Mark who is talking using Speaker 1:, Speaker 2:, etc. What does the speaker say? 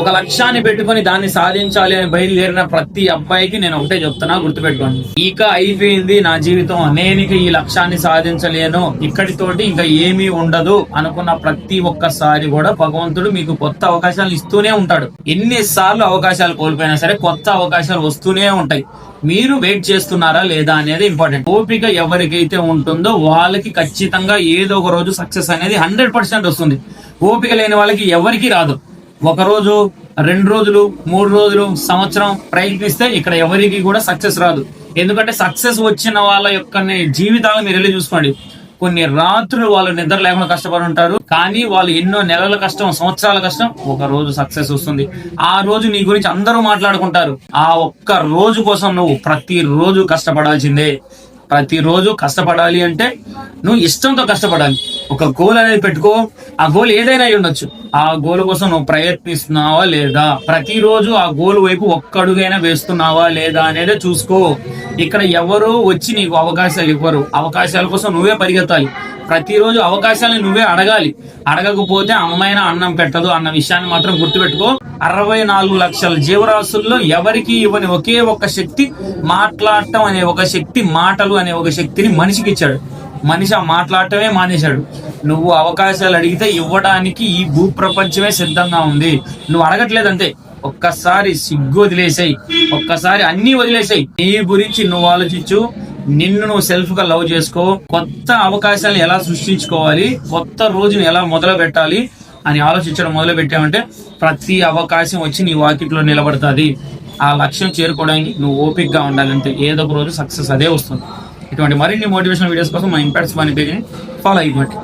Speaker 1: ఒక లక్ష్యాన్ని పెట్టుకొని దాన్ని సాధించాలి అని బయలుదేరిన ప్రతి అబ్బాయికి నేను ఒకటే చెప్తున్నా గుర్తుపెట్టుకోండి. ఇక అయిపోయింది నా జీవితం. నేను ఈ లక్ష్యాన్ని సాధించలేను. ఇక్కడితోటి ఇంకా ఏమీ ఉండదు అనుకున్న ప్రతి ఒక్కసారి కూడా భగవంతుడు మీకు కొత్త అవకాశాలు ఇస్తూనే ఉంటాడు. ఎన్నిసార్లు అవకాశాలు కోల్పోయినా సరే కొత్త అవకాశాలు వస్తూనే ఉంటాయి. మీరు వెయిట్ చేస్తున్నారా లేదా అనేది ఇంపార్టెంట్. ఓపిక ఎవరికైతే ఉంటుందో వాళ్ళకి ఖచ్చితంగా ఏదో ఒక రోజు సక్సెస్ అనేది హండ్రెడ్ పర్సెంట్ వస్తుంది. ఓపిక లేని వాళ్ళకి ఎవరికి రాదు. ఒక రోజు రెండు రోజులు మూడు రోజులు సంవత్సరం ప్రయత్నిస్తే ఇక్కడ ఎవరికి కూడా సక్సెస్ రాదు. ఎందుకంటే సక్సెస్ వచ్చిన వాళ్ళ యొక్క జీవితాలు మీరు వెళ్ళి చూసుకోండి. కొన్ని రాత్రులు వాళ్ళు నిద్ర లేకుండా కష్టపడి ఉంటారు. కానీ వాళ్ళు ఎన్నో నెలల కష్టం సంవత్సరాల కష్టం ఒక రోజు సక్సెస్ వస్తుంది. ఆ రోజు నీ గురించి అందరూ మాట్లాడుకుంటారు. ఆ ఒక్క రోజు కోసం నువ్వు ప్రతి రోజు కష్టపడాల్సిందే. ప్రతిరోజు కష్టపడాలి అంటే నువ్వు ఇష్టంతో కష్టపడాలి. ఒక గోల్ అనేది పెట్టుకో ఆ గోల్ ఏదైనా అయి ఉండొచ్చు. ఆ గోల్ కోసం నువ్వు ప్రయత్నిస్తున్నావా లేదా? ప్రతిరోజు ఆ గోల్ వైపు ఒక్కడుగైనా వేస్తున్నావా లేదా అనేది చూసుకో. ఇక్కడ ఎవరో వచ్చి నీకు అవకాశాలు ఇవ్వరు. అవకాశాల కోసం నువ్వే పరిగెత్తాలి. ప్రతిరోజు అవకాశాలను నువ్వే అడగాలి. అడగకపోతే అమ్మాయిన అన్నం పెట్టదు అన్న విషయాన్ని మాత్రం గుర్తుపెట్టుకో. అరవై నాలుగు లక్షల జీవరాశుల్లో ఎవరికి ఇవ్వని ఒకే ఒక శక్తి మాట్లాడటం అనే ఒక శక్తి మాటలు అనే ఒక శక్తిని మనిషికి ఇచ్చాడు. మనిషి ఆ మాట్లాడటమే మానేశాడు. నువ్వు అవకాశాలు అడిగితే ఇవ్వడానికి ఈ భూ ప్రపంచమే సిద్ధంగా ఉంది. నువ్వు అడగట్లేదంతే. ఒక్కసారి సిగ్గు వదిలేసాయి. ఒక్కసారి అన్ని వదిలేసాయి. నీ గురించి నువ్వు ఆలోచించు. నిన్ను నువ్వు సెల్ఫ్గా లవ్ చేసుకో. కొత్త అవకాశాలను ఎలా సృష్టించుకోవాలి? కొత్త రోజుని ఎలా మొదలు పెట్టాలి అని ఆలోచించడం మొదలు పెట్టామంటే ప్రతి అవకాశం వచ్చి నీ వాకిట్లో నిలబడుతుంది. ఆ లక్ష్యం చేరుకోవడానికి నువ్వు ఓపిక్గా ఉండాలంటే ఏదో ఒక రోజు సక్సెస్ అదే వస్తుంది. ఇటువంటి మరిన్ని మోటివేషన్ వీడియోస్ కోసం మా ఇంపాక్ట్స్ పని పేజ్ని ఫాలో అయిపోండి